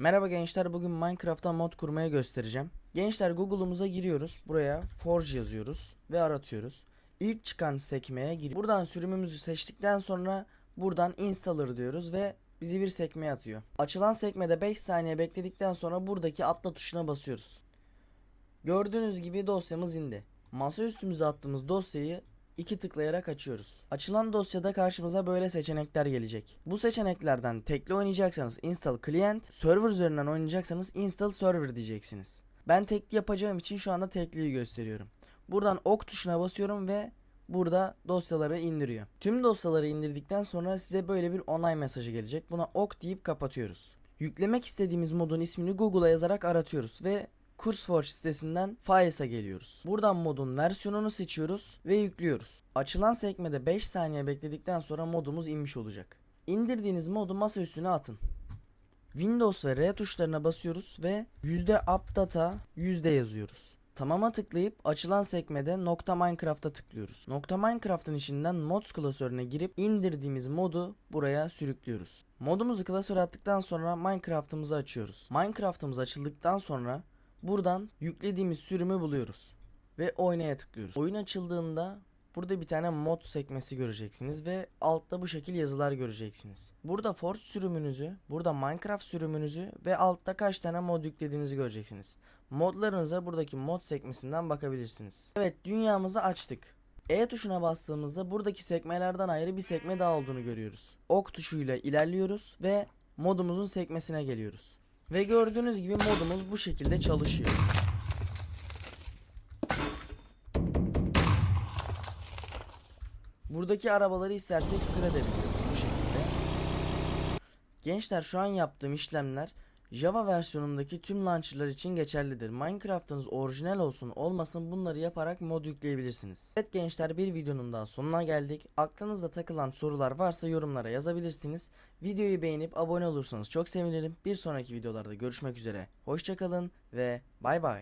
Merhaba gençler bugün Minecraft'ta mod kurmaya göstereceğim. Gençler Google'umuza giriyoruz. Buraya Forge yazıyoruz ve aratıyoruz. İlk çıkan sekmeye gir. Buradan sürümümüzü seçtikten sonra buradan installer diyoruz ve bizi bir sekmeye atıyor. Açılan sekmede 5 saniye bekledikten sonra buradaki atla tuşuna basıyoruz. Gördüğünüz gibi dosyamız indi. Masaüstümüze attığımız dosyayı iki tıklayarak açıyoruz. Açılan dosyada karşımıza böyle seçenekler gelecek. Bu seçeneklerden tekli oynayacaksanız install client, server üzerinden oynayacaksanız install server diyeceksiniz. Ben tekli yapacağım için şu anda tekliyi gösteriyorum. Buradan ok tuşuna basıyorum ve burada dosyaları indiriyor. Tüm dosyaları indirdikten sonra size böyle bir onay mesajı gelecek. Buna ok deyip kapatıyoruz. Yüklemek istediğimiz modun ismini Google'a yazarak aratıyoruz ve CourseForge sitesinden Files'a geliyoruz. Buradan modun versiyonunu seçiyoruz ve yüklüyoruz. Açılan sekmede 5 saniye bekledikten sonra modumuz inmiş olacak. İndirdiğiniz modu masa üstüne atın. Windows ve R tuşlarına basıyoruz ve %updata yazıyoruz. Tamama tıklayıp açılan sekmede nokta Minecraft'a tıklıyoruz. Nokta Minecraft'ın içinden mods klasörüne girip indirdiğimiz modu buraya sürüklüyoruz. Modumuzu klasöre attıktan sonra Minecraft'ımızı açıyoruz. Minecraft'ımız açıldıktan sonra buradan yüklediğimiz sürümü buluyoruz ve oynaya tıklıyoruz. Oyun açıldığında burada bir tane mod sekmesi göreceksiniz ve altta bu şekil yazılar göreceksiniz. Burada Forge sürümünüzü, burada Minecraft sürümünüzü ve altta kaç tane mod yüklediğinizi göreceksiniz. Modlarınıza buradaki mod sekmesinden bakabilirsiniz. Evet dünyamızı açtık. E tuşuna bastığımızda buradaki sekmelerden ayrı bir sekme daha olduğunu görüyoruz. Ok tuşuyla ilerliyoruz ve modumuzun sekmesine geliyoruz. Ve gördüğünüz gibi modumuz bu şekilde çalışıyor. Buradaki arabaları istersek sürebiliyoruz bu şekilde. Gençler şu an yaptığım işlemler Java versiyonundaki tüm launcherlar için geçerlidir. Minecraft'ınız orijinal olsun olmasın bunları yaparak mod yükleyebilirsiniz. Evet gençler bir videonun daha sonuna geldik. Aklınızda takılan sorular varsa yorumlara yazabilirsiniz. Videoyu beğenip abone olursanız çok sevinirim. Bir sonraki videolarda görüşmek üzere. Hoşçakalın ve bay bay.